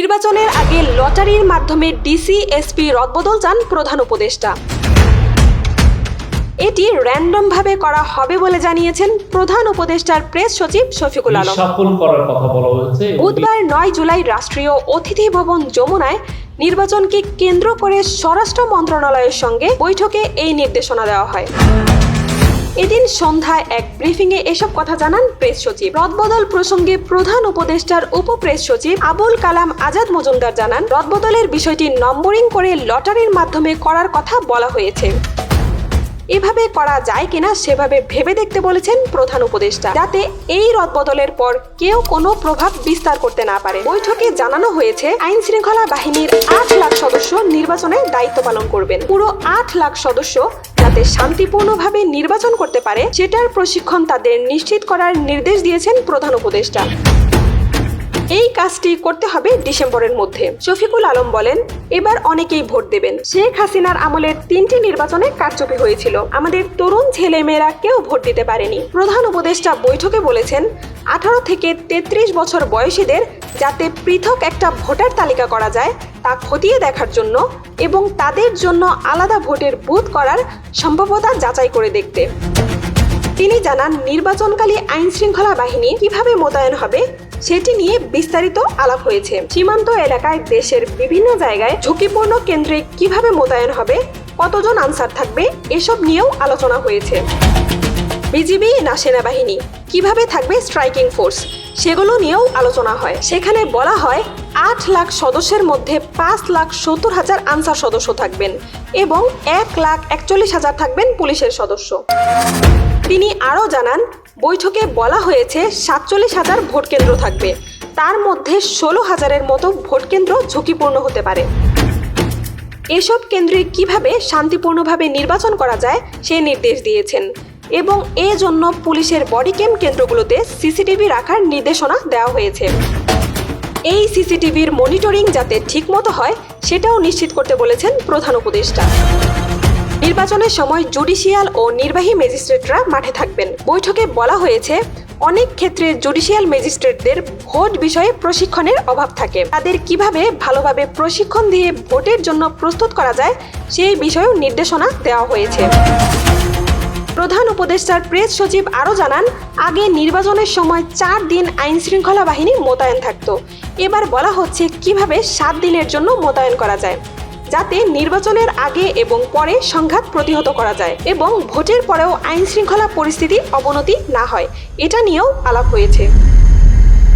নির্বাচনের আগে লটারির মাধ্যমে ডিসি এসপি রদবদল চান প্রধান উপদেষ্টা। এটি র্যান্ডমভাবে করা হবে বলে জানিয়েছেন প্রধান উপদেষ্টার প্রেস সচিব শফিকুল আলম। করার কথা বলা হয়েছে। বুধবার নয় জুলাই রাষ্ট্রীয় অতিথি ভবন যমুনায় নির্বাচনকে কেন্দ্র করে স্বরাষ্ট্র মন্ত্রণালয়ের সঙ্গে বৈঠকে এই নির্দেশনা দেওয়া হয়। এদিন সন্ধ্যায় এক ব্রিফিংয়ে এসব কথা জানান প্রেস সচিব। রদবদল প্রসঙ্গে প্রধান উপদেষ্টার উপপ্রেস সচিব আবুল কালাম আজাদ মজুমদার জানান, রদবদলের বিষয়টি নম্বরিং করে লটারির মাধ্যমে করার কথা বলা হয়েছে। এভাবে করা যায় কিনা সেভাবে ভেবে দেখতে বলেছেন প্রধান উপদেষ্টা। যাতে এই রদবদলের পর কেউ কোনো প্রভাব বিস্তার করতে না পারে। বৈঠকে জানানো হয়েছে আইন শৃঙ্খলা বাহিনীর আট লাখ সদস্য নির্বাচনে দায়িত্ব পালন করবেন। পুরো আট লাখ সদস্য যাতে শান্তিপূর্ণভাবে নির্বাচন করতে পারে সেটার প্রশিক্ষণ তাদের নিশ্চিত করার নির্দেশ দিয়েছেন প্রধান উপদেষ্টা। এই কাজটি করতে হবে ডিসেম্বরের মধ্যে। শফিকুল আলম বলেন, এবার অনেকেই ভোট দেবেন। শেখ হাসিনার আমলের তিনটি নির্বাচনে কারচুপি হয়েছিল। আমাদের তরুণ ছেলেমেয়েরা কেউ ভোট দিতে পারেনি। প্রধান উপদেষ্টা বৈঠকে বলেছেন, আঠারো থেকে তেত্রিশ বছর বয়সীদের যাতে পৃথক একটা ভোটার তালিকা করা যায়, তা খতিয়ে দেখার জন্য এবং তাদের জন্য আলাদা ভোটের বুথ করার সম্ভাব্যতা যাচাই করে দেখতে। তিনি জানান, নির্বাচনকালী আইন শৃঙ্খলা বাহিনী কীভাবে মোতায়েন হবে সেটি নিয়ে বিস্তারিত আলাপ হয়েছে। সীমান্ত এলাকায় দেশের বিভিন্ন জায়গায় ঝুঁকিপূর্ণ কেন্দ্রে কীভাবে মোতায়েন হবে, কতজন আনসার থাকবে, এসব নিয়েও আলোচনা হয়েছে। বিজিবি না সেনাবাহিনী, কীভাবে থাকবে স্ট্রাইকিং ফোর্স, সেগুলো নিয়েও আলোচনা হয়। সেখানে বলা হয়, আট লাখ সদস্যের মধ্যে পাঁচ লাখ সত্তর হাজার আনসার সদস্য থাকবেন এবং এক লাখ একচল্লিশ হাজার থাকবেন পুলিশের সদস্য। তিনি আরও জানান, বৈঠকে বলা হয়েছে সাতচল্লিশ হাজার ভোটকেন্দ্র থাকবে। তার মধ্যে ষোলো হাজারের মতো ভোটকেন্দ্র ঝুঁকিপূর্ণ হতে পারে। এসব কেন্দ্রে কীভাবে শান্তিপূর্ণভাবে নির্বাচন করা যায়, সে নির্দেশ দিয়েছেন এবং এ জন্য পুলিশের বডি ক্যাম্প কেন্দ্রগুলোতে সিসিটিভি রাখার নির্দেশনা দেওয়া হয়েছে। এই সিসিটিভির মনিটরিং যাতে ঠিকমতো হয়, সেটাও নিশ্চিত করতে বলেছেন প্রধান উপদেষ্টা। নির্বাচনের সময় জুডিশিয়াল ও নির্বাহী ম্যাজিস্ট্রেটরা মাঠে থাকবেন। বৈঠকে বলা হয়েছে, অনেক ক্ষেত্রে জুডিশিয়াল ম্যাজিস্ট্রেটদের ভোট বিষয়ে প্রশিক্ষণের অভাব থাকে। তাদের কীভাবে ভালোভাবে প্রশিক্ষণ দিয়ে ভোটের জন্য প্রস্তুত করা যায়, সেই বিষয়েও নির্দেশনা দেওয়া হয়েছে। প্রধান উপদেষ্টার প্রেস সচিব আরও জানান, আগে নির্বাচনের সময় চার দিন আইন শৃঙ্খলা বাহিনী মোতায়েন থাকতো। এবার বলা হচ্ছে, কীভাবে সাত দিনের জন্য মোতায়েন করা যায়। যাতে নির্বাচনের আগে এবং পরে সংঘাত প্রতিহত করা যায় এবং ভোটের পরেও আইন শৃঙ্খলা পরিস্থিতি অবনতি না হয়। এটা নিয়েও আলাপ হয়েছে।